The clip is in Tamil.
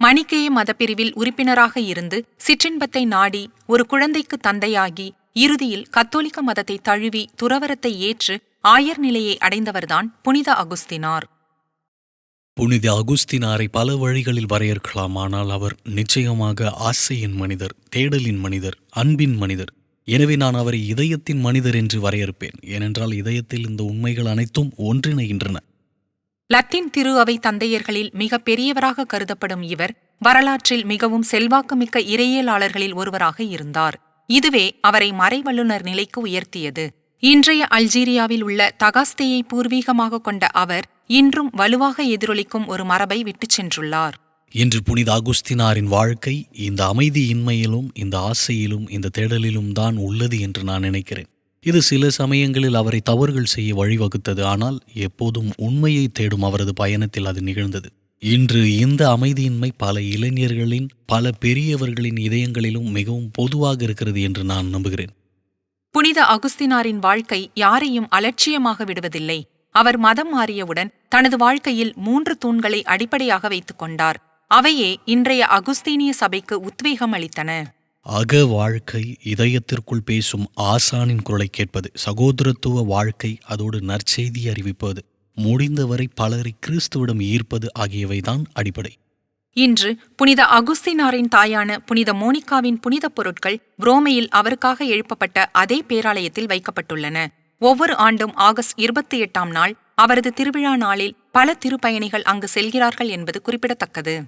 மணிக்கேய மதப்பிரிவில் உறுப்பினராக இருந்து சிற்றின்பத்தை நாடி ஒரு குழந்தைக்கு தந்தையாகி இறுதியில் கத்தோலிக்க மதத்தை தழுவி துறவரத்தை ஏற்று ஆயர் நிலையை அடைந்தவர்தான் புனித அகுஸ்தினார். புனித அகுஸ்தினாரை பல வழிகளில் வரையறுக்கலாம். ஆனால் அவர் நிச்சயமாக ஆசையின் மனிதர் தேடலின் மனிதர் அன்பின் மனிதர். எனவே நான் அவரை இதயத்தின் மனிதர் என்று வரையறுப்பேன். ஏனென்றால் இதயத்தில் இந்த உண்மைகள் அனைத்தும் ஒன்றிணைகின்றன. லத்தீன் திரு அவை தந்தையர்களில் மிக பெரியவராக கருதப்படும் இவர் வரலாற்றில் மிகவும் செல்வாக்குமிக்க இறையியலாளர்களில் ஒருவராக இருந்தார். இதுவே அவரை மறைவல்லுநர் நிலைக்கு உயர்த்தியது. இன்றைய அல்ஜீரியாவில் உள்ள தகாஸ்தேயை பூர்வீகமாக கொண்ட அவர் இன்றும் வலுவாக எதிரொலிக்கும் ஒரு மரபை விட்டுச் சென்றுள்ளார். இன்று புனித அகுஸ்தினாரின் வாழ்க்கை இந்த அமைதியின்மையிலும் இந்த ஆசையிலும் இந்த தேடலிலும் தான் உள்ளது என்று நான் நினைக்கிறேன். இது சில சமயங்களில் அவரை தவறுகள் செய்ய வழிவகுத்தது ஆனால் எப்போதும் உண்மையை தேடும் அவரது பயணத்தில் அது நிகழ்ந்தது. இன்று இந்த அமைதியின்மை பல இளைஞர்களின் பல பெரியவர்களின் இதயங்களிலும் மிகவும் பொதுவாக இருக்கிறது என்று நான் நம்புகிறேன். புனித அகுஸ்தினாரின் வாழ்க்கை யாரையும் அலட்சியமாக விடுவதில்லை. அவர் மதம் மாறியவுடன் தனது வாழ்க்கையில் மூன்று தூண்களை அடிப்படையாக வைத்துக் கொண்டார். அவையே இன்றைய அகுஸ்தீனிய சபைக்கு உத்வேகம் அளித்தன. அக வாழ்க்கை இதயத்திற்குள் பேசும் ஆசானின் குரலை கேட்பது சகோதரத்துவ வாழ்க்கை அதோடு நற்செய்தி அறிவிப்பது முடிந்தவரை பலரை கிறிஸ்துவிடம் ஈர்ப்பது ஆகியவைதான் அடிப்படை. இன்று புனித அகுஸ்தினாரின் தாயான புனித மோனிகாவின் புனித பொருட்கள் புரோமையில் அவருக்காக எழுப்பப்பட்ட அதே பேராலயத்தில் வைக்கப்பட்டுள்ளன. ஒவ்வொரு ஆண்டும் ஆகஸ்ட் இருபத்தி எட்டாம் நாள் அவரது திருவிழா நாளில் பல திருப்பயணிகள் அங்கு செல்கிறார்கள் என்பது குறிப்பிடத்தக்கது.